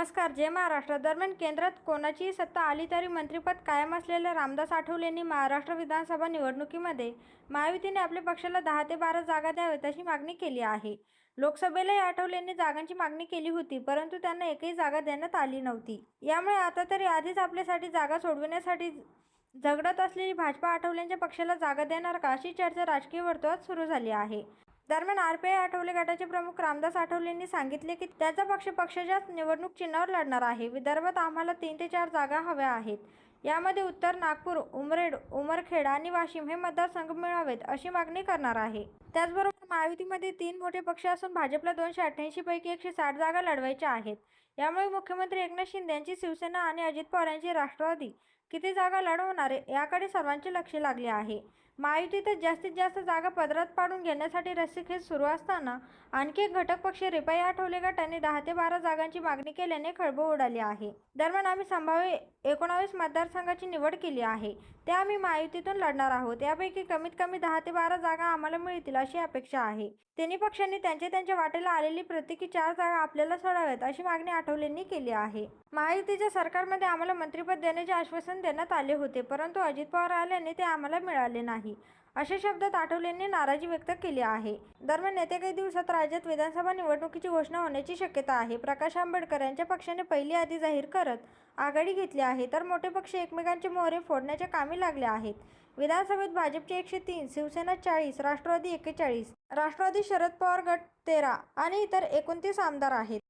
नमस्कार जय महाराष्ट्र. दरम्यान केंद्रात कोणाचीही सत्ता आली तरी मंत्रिपद कायम असलेल्या रामदास आठवलेंनी महाराष्ट्र विधानसभा निवडणुकीमध्ये महायुतीने आपल्या पक्षाला दहा ते बारा जागा द्याव्यात अशी मागणी केली आहे. लोकसभेलाही आठवलेंनी जागांची मागणी केली होती परंतु त्यांना एकही जागा देण्यात आली नव्हती. यामुळे आता तरी आधीच आपल्यासाठी जागा सोडविण्यासाठी झगडत असलेली भाजपा आठवलेंच्या पक्षाला जागा देणार का अशी चर्चा राजकीय वर्तुळात सुरू झाली आहे. दरम्यान आरपीआय आठवले गटाचे प्रमुख रामदास आठवलेंनी सांगितले की त्याचा पक्ष पक्षाच्याच निवडणूक चिन्हावर लढणार आहे. विदर्भात आम्हाला तीन ते चार जागा हव्या आहेत. यामध्ये उत्तर नागपूर उमरेड उमरखेड आणि वाशिम हे मतदारसंघ मिळावेत अशी मागणी करणार आहे. त्याचबरोबर महायुतीमध्ये तीन मोठे पक्ष असून भाजपला दोनशे अठ्ठ्याऐंशी पैकी एकशे साठ जागा लढवायच्या आहेत. यामुळे मुख्यमंत्री एकनाथ शिंदे यांची शिवसेना आणि अजित पवार यांची राष्ट्रवादी किती जागा लढवणार आहे याकडे सर्वांचे लक्ष लागले आहे. महायुतीतच जास्तीत जास्त जागा पदरात पाडून घेण्यासाठी रस्सीखेच सुरू असताना आणखी एक घटक पक्ष रिपाई आठवले गटाने दहा ते बारा जागांची मागणी केल्याने खळबळ उडाली आहे. दरम्यान आम्ही संभाव्य एकोणावीस मतदारसंघाची निवड केली आहे. त्या आम्ही महायुतीतून लढणार आहोत. यापैकी कमीत कमी दहा ते बारा जागा आम्हाला मिळतील अशी अपेक्षा आहे. तिन्ही पक्षांनी त्यांच्या त्यांच्या वाटेला आलेली प्रत्येकी चार जागा आपल्याला सोडाव्यात अशी मागणी आठवलेंनी केली आहे. महायुतीच्या सरकारमध्ये आम्हाला मंत्रिपद देण्याचे आश्वासन देण्यात आले होते परंतु अजित पवार आल्याने ते आम्हाला मिळाले नाही. अशा शब्दात आठवलेंनी नाराजी व्यक्त केली आहे. दरम्यान येत्या काही दिवसात राज्यात विधानसभा निवडणुकीची घोषणा होण्याची शक्यता आहे. प्रकाश आंबेडकर यांच्या पक्षाने पहिली यादी जाहीर करत आघाडी घेतली आहे तर मोठे पक्ष एकमेकांचे मोहरे फोडण्याच्या कामी लागले आहेत. विधानसभेत भाजपचे एकशे तीन शिवसेना चाळीस राष्ट्रवादी एक्केचाळीस राष्ट्रवादी शरद पवार गट तेरा आणि इतर एकोणतीस आमदार आहेत.